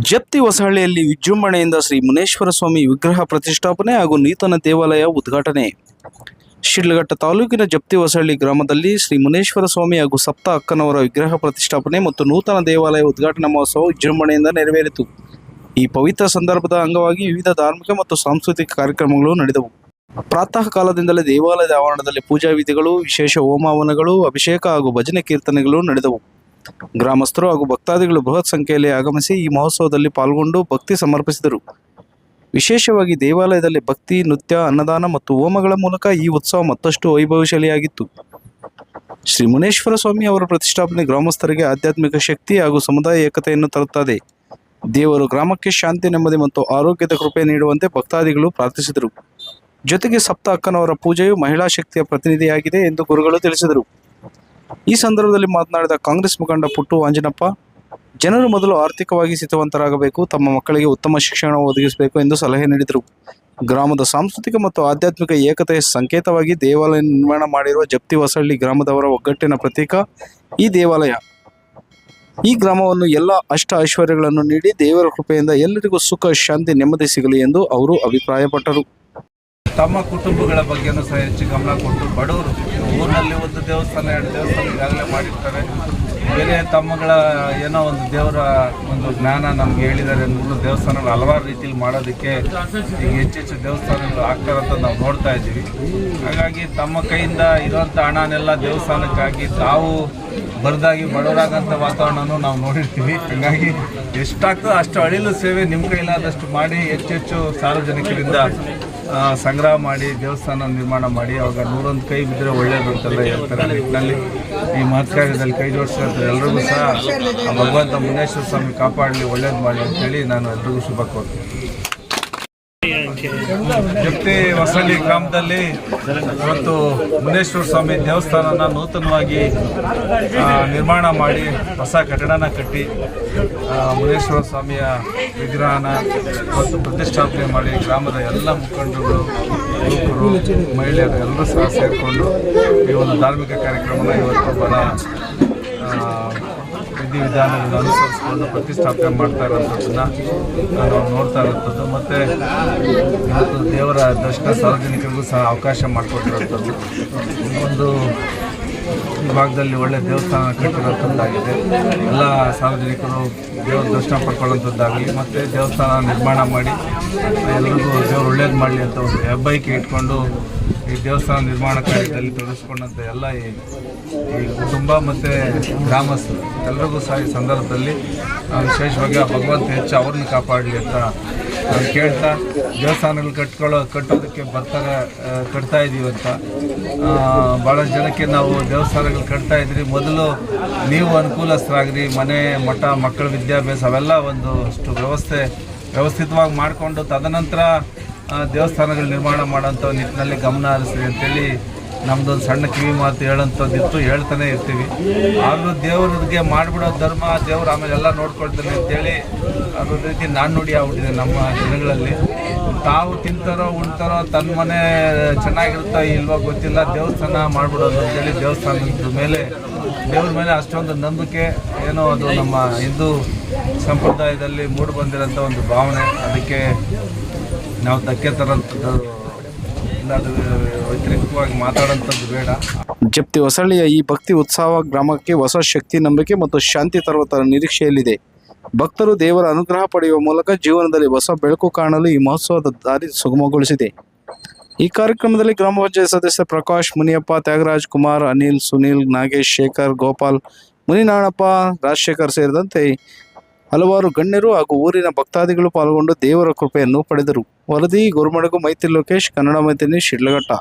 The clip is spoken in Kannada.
ಜಪ್ತಿ ಹೊಸಹಳ್ಳಿಯಲ್ಲಿ ವಿಜೃಂಭಣೆಯಿಂದ ಶ್ರೀ ಮುನೇಶ್ವರ ಸ್ವಾಮಿ ವಿಗ್ರಹ ಪ್ರತಿಷ್ಠಾಪನೆ ಹಾಗೂ ನೂತನ ದೇವಾಲಯ ಉದ್ಘಾಟನೆ. ಶಿಡ್ಲಘಟ್ಟ ತಾಲೂಕಿನ ಜಪ್ತಿ ಹೊಸಹಳ್ಳಿ ಗ್ರಾಮದಲ್ಲಿ ಶ್ರೀ ಮುನೇಶ್ವರ ಸ್ವಾಮಿ ಹಾಗೂ ಸಪ್ತ ಅಕ್ಕನವರ ವಿಗ್ರಹ ಪ್ರತಿಷ್ಠಾಪನೆ ಮತ್ತು ನೂತನ ದೇವಾಲಯ ಉದ್ಘಾಟನಾ ಮಹೋತ್ಸವ ವಿಜೃಂಭಣೆಯಿಂದ ನೆರವೇರಿತು. ಈ ಪವಿತ್ರ ಸಂದರ್ಭದ ಅಂಗವಾಗಿ ವಿವಿಧ ಧಾರ್ಮಿಕ ಮತ್ತು ಸಾಂಸ್ಕೃತಿಕ ಕಾರ್ಯಕ್ರಮಗಳು ನಡೆದವು. ಪ್ರಾತಃ ಕಾಲದಿಂದಲೇ ದೇವಾಲಯದ ಆವರಣದಲ್ಲಿ ಪೂಜಾ ವಿಧಿಗಳು ವಿಶೇಷ ಹೋಮಾವನಗಳು, ಅಭಿಷೇಕ ಹಾಗೂ ಭಜನೆ ಕೀರ್ತನೆಗಳು ನಡೆದವು. ಗ್ರಾಮಸ್ಥರು ಹಾಗೂ ಭಕ್ತಾದಿಗಳು ಬೃಹತ್ ಸಂಖ್ಯೆಯಲ್ಲಿ ಆಗಮಿಸಿ ಈ ಮಹೋತ್ಸವದಲ್ಲಿ ಪಾಲ್ಗೊಂಡು ಭಕ್ತಿ ಸಮರ್ಪಿಸಿದರು. ವಿಶೇಷವಾಗಿ ದೇವಾಲಯದಲ್ಲಿ ಭಕ್ತಿ, ನೃತ್ಯ, ಅನ್ನದಾನ ಮತ್ತು ಹೋಮಗಳ ಮೂಲಕ ಈ ಉತ್ಸವ ಮತ್ತಷ್ಟು ವೈಭವಶಾಲಿಯಾಗಿತ್ತು. ಶ್ರೀ ಮುನೇಶ್ವರ ಸ್ವಾಮಿ ಅವರ ಪ್ರತಿಷ್ಠಾಪನೆ ಗ್ರಾಮಸ್ಥರಿಗೆ ಆಧ್ಯಾತ್ಮಿಕ ಶಕ್ತಿ ಹಾಗೂ ಸಮುದಾಯ ಏಕತೆಯನ್ನು ತರುತ್ತದೆ. ದೇವರು ಗ್ರಾಮಕ್ಕೆ ಶಾಂತಿ, ನೆಮ್ಮದಿ ಮತ್ತು ಆರೋಗ್ಯದ ಕೃಪೆ ನೀಡುವಂತೆ ಭಕ್ತಾದಿಗಳು ಪ್ರಾರ್ಥಿಸಿದರು. ಜೊತೆಗೆ ಸಪ್ತ ಅಕ್ಕನವರ ಪೂಜೆಯು ಮಹಿಳಾ ಶಕ್ತಿಯ ಪ್ರತಿನಿಧಿಯಾಗಿದೆ ಎಂದು ಗುರುಗಳು ತಿಳಿಸಿದರು. ಈ ಸಂದರ್ಭದಲ್ಲಿ ಮಾತನಾಡಿದ ಕಾಂಗ್ರೆಸ್ ಮುಖಂಡ ಪುಟ್ಟು ಆಂಜನಪ್ಪ ಜನರು ಮೊದಲು ಆರ್ಥಿಕವಾಗಿ ಸ್ಥಿತವಂತರಾಗಬೇಕು ತಮ್ಮ ಮಕ್ಕಳಿಗೆ ಉತ್ತಮ ಶಿಕ್ಷಣ ಒದಗಿಸಬೇಕು ಎಂದು ಸಲಹೆ ನೀಡಿದರು. ಗ್ರಾಮದ ಸಾಂಸ್ಕೃತಿಕ ಮತ್ತು ಆಧ್ಯಾತ್ಮಿಕ ಏಕತೆಯ ಸಂಕೇತವಾಗಿ ದೇವಾಲಯ ನಿರ್ಮಾಣ ಮಾಡಿರುವ ಜಪ್ತಿ ಹೊಸಳ್ಳಿ ಗ್ರಾಮದವರ ಒಗ್ಗಟ್ಟಿನ ಪ್ರತೀಕ ಈ ದೇವಾಲಯ. ಈ ಗ್ರಾಮವನ್ನು ಎಲ್ಲ ಅಷ್ಟ ಐಶ್ವರ್ಯಗಳನ್ನು ನೀಡಿ ದೇವರ ಕೃಪೆಯಿಂದ ಎಲ್ಲರಿಗೂ ಸುಖ, ಶಾಂತಿ, ನೆಮ್ಮದಿ ಸಿಗಲಿ ಎಂದು ಅವರು ಅಭಿಪ್ರಾಯಪಟ್ಟರು. ತಮ್ಮ ಕುಟುಂಬಗಳ ಬಗ್ಗೆನೂ ಸಹ ಹೆಚ್ಚು ಗಮನ ಕೊಟ್ಟು ಬಡವರು ಊರಿನಲ್ಲಿ ಒಂದು ದೇವಸ್ಥಾನ, ಎರಡು ದೇವಸ್ಥಾನ ಈಗಾಗಲೇ ಮಾಡಿರ್ತಾರೆ. ಬೇರೆ ತಮ್ಮಗಳ ಏನೋ ಒಂದು ದೇವರ ಒಂದು ಜ್ಞಾನ ನಮ್ಗೆ ಹೇಳಿದ್ದಾರೆ ಅಂದ್ಬಿಟ್ಟು ದೇವಸ್ಥಾನಗಳು ಹಲವಾರು ರೀತಿಯಲ್ಲಿ ಮಾಡೋದಕ್ಕೆ ಈಗ ಹೆಚ್ಚೆಚ್ಚು ದೇವಸ್ಥಾನಗಳು ಆಗ್ತಾರಂತ ನಾವು ನೋಡ್ತಾ ಇದ್ದೀವಿ. ಹಾಗಾಗಿ ತಮ್ಮ ಕೈಯಿಂದ ಇರುವಂಥ ಹಣನೆಲ್ಲ ದೇವಸ್ಥಾನಕ್ಕಾಗಿ ತಾವು ಬರದಾಗಿ ಬಡವರಾಗಂಥ ವಾತಾವರಣನೂ ನಾವು ನೋಡಿರ್ತೀವಿ. ಹಾಗಾಗಿ ಎಷ್ಟಾಗ್ತದೋ ಅಷ್ಟು ಅಳಿಲು ಸೇವೆ ನಿಮ್ಮ ಕೈಲಾದಷ್ಟು ಮಾಡಿ ಹೆಚ್ಚೆಚ್ಚು ಸಾರ್ವಜನಿಕರಿಂದ ಸಂಗ್ರಹ ಮಾಡಿ, ದೇವಸ್ಥಾನ ನಿರ್ಮಾಣ ಮಾಡಿ, ಅವಾಗ ನೂರೊಂದು ಕೈ ಬಿದ್ದರೆ ಒಳ್ಳೇದು ಅಂತೆಲ್ಲ ಹೇಳ್ತಾರೆ ನಿಟ್ಟಿನಲ್ಲಿ. ಈ ಮಹತ್ಕಾರ್ಯದಲ್ಲಿ ಕೈ ಜೋಡಿಸ್ತಾರೆ ಎಲ್ರಿಗೂ ಸಹ ಭಗವಂತ ಮುನೇಶ್ವರ ಸ್ವಾಮಿ ಕಾಪಾಡಲಿ, ಒಳ್ಳೇದು ಮಾಡಿ ಅಂತೇಳಿ ನಾನು ಎಲ್ರಿಗೂ ಶುಭ ಕೋರ್ತೀನಿ ಜಪ್ತಿ ಹೊಸಳ್ಳಿ ಗ್ರಾಮದಲ್ಲಿ ಇವತ್ತು ಮುನೇಶ್ವರ ಸ್ವಾಮಿ ದೇವಸ್ಥಾನನ ನೂತನವಾಗಿ ನಿರ್ಮಾಣ ಮಾಡಿ ಹೊಸ ಕಟ್ಟಡನ ಕಟ್ಟಿ ಮುನೇಶ್ವರ ಸ್ವಾಮಿಯ ವಿಗ್ರಹನ ಮತ್ತು ಪ್ರತಿಷ್ಠಾಪನೆ ಮಾಡಿ ಗ್ರಾಮದ ಎಲ್ಲ ಮುಖಂಡರು, ಯುವಕರು, ಮಹಿಳೆಯರು ಎಲ್ಲರೂ ಸಹ ಸೇರಿಕೊಂಡು ಈ ಒಂದು ಧಾರ್ಮಿಕ ಕಾರ್ಯಕ್ರಮನ ಇವತ್ತು ಬಹಳ ಆ, ವಿಧಿವಿಧಾನಗಳನ್ನು ಅನುಸರಿಸಿಕೊಂಡು ಪ್ರತಿಷ್ಠಾಪನೆ ಮಾಡ್ತಾ ಇರೋಂಥದ್ದನ್ನ ನಾವು ನೋಡ್ತಾ ಇರೋಂಥದ್ದು ಮತ್ತು ಇವತ್ತು ದೇವರ ದರ್ಶನ ಸಾರ್ವಜನಿಕರಿಗೂ ಸಹ ಅವಕಾಶ ಮಾಡಿಕೊಟ್ಟಿರೋಂಥದ್ದು ಒಂದು ಈ ಭಾಗದಲ್ಲಿ ಒಳ್ಳೆ ದೇವಸ್ಥಾನ ಕಟ್ಟಿರೋಂಥದ್ದಾಗಿದೆ ಎಲ್ಲ ಸಾರ್ವಜನಿಕರು ದೇವರ ದರ್ಶನ ಪಡ್ಕೊಳ್ಳೋಂಥದ್ದಾಗಲಿ ಮತ್ತು ದೇವಸ್ಥಾನ ನಿರ್ಮಾಣ ಮಾಡಿ ಎಲ್ಲರಿಗೂ ದೇವರು ಒಳ್ಳೇದು ಮಾಡಲಿ ಅಂತ ಒಂದು ಹೆಬ್ಬೈಕೆ ಇಟ್ಕೊಂಡು ಈ ದೇವಸ್ಥಾನ ನಿರ್ಮಾಣ ಕಾರ್ಯದಲ್ಲಿ ತೊಡಗಿಸ್ಕೊಂಡಂಥ ಎಲ್ಲ ಈ ಕುಟುಂಬ ಮತ್ತು ಗ್ರಾಮಸ್ಥರು. ಎಲ್ಲರಿಗೂ ಸಹ ಈ ಸಂದರ್ಭದಲ್ಲಿ ವಿಶೇಷವಾಗಿ ಆ ಭಗವಂತ ಹೆಚ್ಚು ಅವ್ರನ್ನ ಕಾಪಾಡಲಿ ಅಂತ ನಾನು ಕೇಳ್ತಾ, ದೇವಸ್ಥಾನಗಳು ಕಟ್ಕೊಳ್ಳೋ, ಕಟ್ಟೋದಕ್ಕೆ ಬರ್ತಾರೆ ಕಟ್ತಾ ಇದ್ದೀವಿ ಅಂತ. ಭಾಳ ಜನಕ್ಕೆ ನಾವು ದೇವಸ್ಥಾನಗಳು ಕಟ್ತಾ ಇದ್ರಿ. ಮೊದಲು ನೀವು ಅನುಕೂಲಸ್ಥರಾಗ್ರಿ, ಮನೆ, ಮಠ, ಮಕ್ಕಳ, ವಿದ್ಯಾಭ್ಯಾಸ ಅವೆಲ್ಲ ಒಂದು ಅಷ್ಟು ವ್ಯವಸ್ಥೆ, ವ್ಯವಸ್ಥಿತವಾಗಿ ಮಾಡಿಕೊಂಡು ತದನಂತರ ದೇವಸ್ಥಾನಗಳು ನಿರ್ಮಾಣ ಮಾಡೋಂಥ ನಿಟ್ಟಿನಲ್ಲಿ ಗಮನ ಹರಿಸ್ರಿ ಅಂತೇಳಿ ನಮ್ಮದೊಂದು ಸಣ್ಣ ಕಿವಿ ಮಾತು ಹೇಳೋಂಥದ್ದಿತ್ತು ಹೇಳ್ತಾನೆ ಇರ್ತೀವಿ. ಆದರೂ ದೇವ್ರಿಗೆ ಮಾಡಿಬಿಡೋ ಧರ್ಮ, ದೇವ್ರು ಆಮೇಲೆ ಎಲ್ಲ ನೋಡ್ಕೊಳ್ತಾನೆ ಅಂತೇಳಿ ಅದೊಂದು ರೀತಿ ನಾಣ್ಣುಡಿ ಆಗ್ಬಿಟ್ಟಿದೆ ನಮ್ಮ ಜನಗಳಲ್ಲಿ ತಾವು ತಿಂತಾರೋ ಉಣ್ತಾರೋ ತನ್ನ ಮನೆ ಚೆನ್ನಾಗಿರುತ್ತೋ ಇಲ್ವೋ ಗೊತ್ತಿಲ್ಲ, ದೇವಸ್ಥಾನ ಮಾಡಿಬಿಡೋದು ಅಂತೇಳಿ ದೇವಸ್ಥಾನದ ಮೇಲೆ, ದೇವ್ರ ಮೇಲೆ ಅಷ್ಟೊಂದು ನಂಬಿಕೆ, ಏನೋ ಅದು ನಮ್ಮ ಹಿಂದೂ ಸಂಪ್ರದಾಯದಲ್ಲಿ ಮೂಡಿ ಬಂದಿರೋಂಥ ಒಂದು ಭಾವನೆ. ಅದಕ್ಕೆ ನಾವು ಧಕ್ಕೆ ಮಾತಾಡೋಂಥದ್ದು ಬೇಡ. ಜಪ್ತಿ ಹೊಸಳ್ಳಿಯ ಈ ಭಕ್ತಿ ಉತ್ಸವ ಗ್ರಾಮಕ್ಕೆ ಹೊಸ ಶಕ್ತಿ, ನಂಬಿಕೆ ಮತ್ತು ಶಾಂತಿ ತರುವ ತರ ನಿರೀಕ್ಷೆಯಲ್ಲಿದೆ. ಭಕ್ತರು ದೇವರ ಅನುಗ್ರಹ ಪಡೆಯುವ ಮೂಲಕ ಜೀವನದಲ್ಲಿ ಹೊಸ ಬೆಳಕು ಕಾಣಲು ಈ ಮಹೋತ್ಸವದ ದಾರಿ ಸುಗಮಗೊಳಿಸಿದೆ. ಈ ಕಾರ್ಯಕ್ರಮದಲ್ಲಿ ಗ್ರಾಮ ಪಂಚಾಯತ್ ಸದಸ್ಯ ಪ್ರಕಾಶ್, ಮುನಿಯಪ್ಪ, ತ್ಯಾಗರಾಜ್ ಕುಮಾರ್, ಅನಿಲ್, ಸುನೀಲ್, ನಾಗೇಶ್, ಶೇಖರ್, ಗೋಪಾಲ್, ಮುನಿನಾಣಪ್ಪ, ರಾಜಶೇಖರ್ ಸೇರಿದಂತೆ ಹಲವಾರು ಗಣ್ಯರು ಹಾಗೂ ಊರಿನ ಭಕ್ತಾದಿಗಳು ಪಾಲ್ಗೊಂಡು ದೇವರ ಕೃಪೆಯನ್ನು ಪಡೆದರು. ವರದಿ, ಗುರುಮಡಗು, ಮೈತ್ರಿ ಲೋಕೇಶ್, ಕನ್ನಡ ಮೈತ್ರಿ ಶಿಡ್ಲಘಟ್ಟ.